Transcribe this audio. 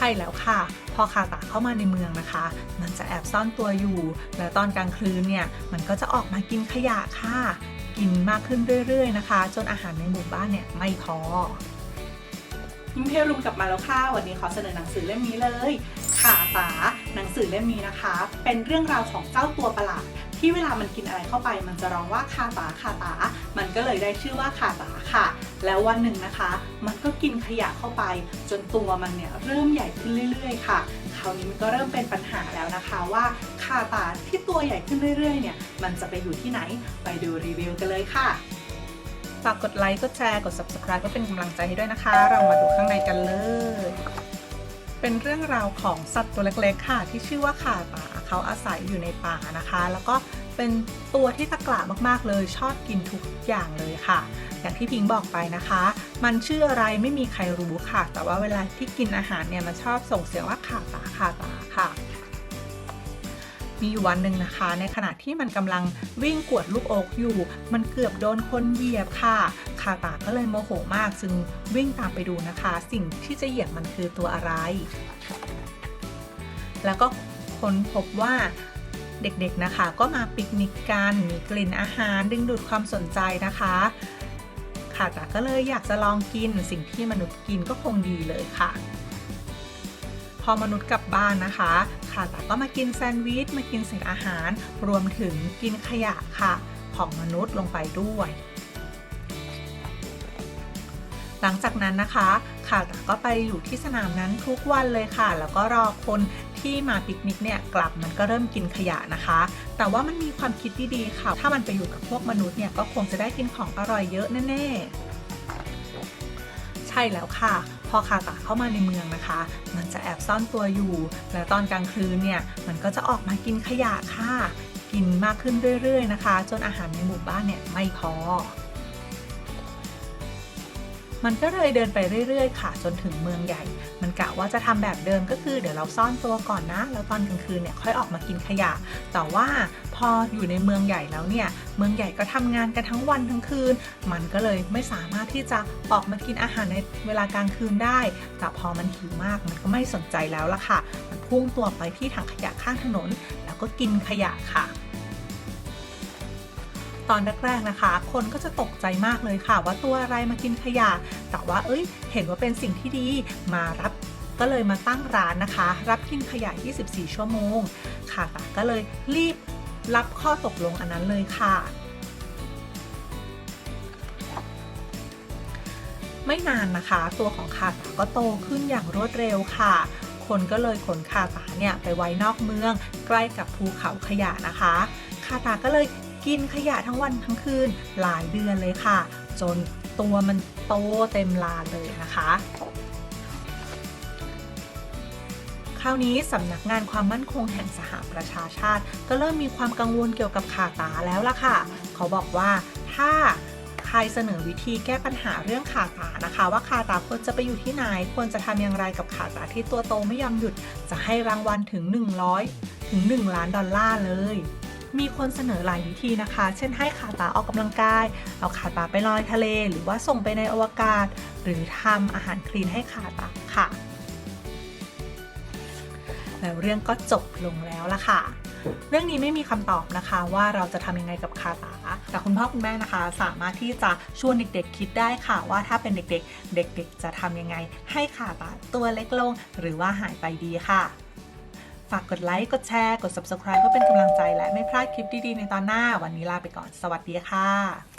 ใช่แล้วค่ะ พอคาตาเข้ามาในเมืองนะคะ มันจะแอบซ่อนตัวอยู่ และตอนกลางคืนเนี่ย มันก็จะออกมากินขยะค่ะ กินมากขึ้นเรื่อยๆนะคะ จนอาหารในหมู่บ้านเนี่ยไม่พอยิ้มเที่ยวลุมกลับมาแล้วค่ะ วันนี้ขอเสนอหนังสือเล่มนี้เลย ขาตาหนังสือเล่มนี้นะคะ เป็นเรื่องราวของเจ้าตัวประหลาด ที่เวลามันกินอะไรเข้าไป มันจะร้องว่าคาตาคาตา มันก็เลยได้ชื่อว่าคาตาค่ะ แล้ววันหนึ่งนะคะ มันก็กินขยะเข้าไป จนตัวมันเนี่ยเริ่มใหญ่ขึ้นเรื่อย ๆ ค่ะคราวนี้มันก็เริ่มเป็นปัญหาแล้วนะคะว่าคาตาที่ตัวใหญ่ขึ้นเรื่อย ๆ เนี่ย มันจะไปอยู่ที่ไหนไปดูรีวิวกันเลยค่ะฝากกดไลค์ กดแชร์ กด subscribe เพื่อเป็นกำลังใจให้ด้วยนะคะ เรามาดูข้างในกันเลย เป็นเรื่องราวของสัตว์ตัวเล็กๆค่ะ ที่ชื่อว่าข่าป่าเขาอาศัยอยู่ในป่านะคะ แล้วก็เป็นตัวที่ตะกละมากๆ เลยชอบกินทุกอย่างเลยค่ะ อย่างที่พิงบอกไปนะคะ มันชื่ออะไรไม่มีใครรู้ค่ะ แต่ว่าเวลาที่กินอาหารเนี่ยมันชอบส่งเสียงว่าข่าตาข่าตาค่ะมีวันหนึ่งนะคะ ในขณะที่มันกำลังวิ่งกวดลูกโอ๊กอยู่ มันเกือบโดนคนเหยียบค่ะ คาตาก็เลยโมโหมากจึงวิ่งตามไปดูนะคะ สิ่งที่จะเหยียบมันคือตัวอะไร แล้วก็ค้นพบว่าเด็กๆนะคะ ก็มาปิกนิกกันมีกลิ่นอาหารดึงดูดความสนใจนะคะคาตาก็เลยอยากจะลองกินสิ่งที่มนุษย์กินก็คงดีเลยค่ะ พอมนุษย์กลับบ้านนะคะค่ะแต่ก็มากินแซนด์วิชมากินเศษอาหารรวมถึงกินขยะค่ะ ของมนุษย์ลงไปด้วย หลังจากนั้นนะคะค่ะแต่ก็ไปอยู่ที่สนามนั้นทุกวันเลยค่ะ แล้วก็รอคนที่มาปิกนิกเนี่ยกลับมันก็เริ่มกินขยะนะคะ แต่ว่ามันมีความคิดดีๆค่ะ ถ้ามันไปอยู่กับพวกมนุษย์เนี่ยก็คงจะได้กินของอร่อยเยอะแน่ๆ ใช่แล้วค่ะพอคาตาเข้ามาในเมืองนะคะ มันจะแอบซ่อนตัวอยู่ และตอนกลางคืนเนี่ย มันก็จะออกมากินขยะค่ะ กินมากขึ้นเรื่อยๆนะคะ จนอาหารในหมู่บ้านเนี่ยไม่พอ มันก็เลยเดินไปเรื่อยๆ ค่ะ จนถึงเมืองใหญ่ มันกะว่าจะทำแบบเดิมก็คือเดี๋ยวเราซ่อนตัวก่อนนะ แล้วตอนกลางคืนเนี่ยค่อยออกมากินขยะ แต่ว่าพออยู่ในเมืองใหญ่แล้วเนี่ย เมืองใหญ่ก็ทำงานกันทั้งวันทั้งคืน มันก็เลยไม่สามารถที่จะออกมากินอาหารในเวลากลางคืนได้ แต่พอมันหิวมากมันก็ไม่สนใจแล้วล่ะค่ะ มันพุ่งตัวไปที่ถังขยะข้างถนน แล้วก็กินขยะค่ะ ตอนแรกๆนะคะ คนก็จะตกใจมากเลยค่ะ ว่าตัวอะไรมากินขยะ แต่ว่าเอ้ย เห็นว่าเป็นสิ่งที่ดีมารับก็เลยมาตั้งร้านนะคะ รับกินขยะ 24 ชั่วโมง ค่ะก็เลยรีบรับข้อตกลงอันนั้นเลยค่ะไม่นานนะคะ ตัวของคาตาก็โตขึ้นอย่างรวดเร็วค่ะ คนก็เลยขนคาตาเนี่ยไปไว้นอกเมือง ใกล้กับภูเขาขยะนะคะ คาตาก็เลย กินขยะทั้งวันทั้งคืนหลายเดือนเลยค่ะ จนตัวมันโตเต็มลานเลยนะคะคราวนี้สำนักงานความมั่นคงแห่งสหประชาชาติ ก็เริ่มมีความกังวลเกี่ยวกับขาตาแล้วล่ะค่ะ เขาบอกว่าถ้าใครเสนอวิธีแก้ปัญหาเรื่องขาตานะคะ ว่าขาตาควรจะไปอยู่ที่ไหน ควรจะทำอย่างไรกับขาตาที่ตัวโตไม่ยอมหยุด จะให้รางวัลถึง 100 ถึง 1 ล้านดอลลาร์เลย มีคนเสนอหลายวิธีนะคะ เช่นให้ขาตาออกกำลังกาย เอาขาตาไปลอยทะเล หรือว่าส่งไปในอวกาศ หรือทำอาหารคลีนให้ขาตาค่ะ แล้วเรื่องก็จบลงแล้วละค่ะ เรื่องนี้ไม่มีคำตอบนะคะว่าเราจะทำยังไงกับคาตาแต่คุณพ่อคุณแม่นะคะ สามารถที่จะชวนเด็กๆคิดได้ค่ะ ว่าถ้าเป็นเด็กๆ เด็กๆ จะทำยังไง ให้คาตาตัวเล็กลง หรือว่าหายไปดีค่ะ ฝากกดไลค์ กดแชร์ กด subscribe ก็เป็นกำลังใจและไม่พลาดคลิปดีๆ ในตอนหน้า วันนี้ลาไปก่อน สวัสดีค่ะ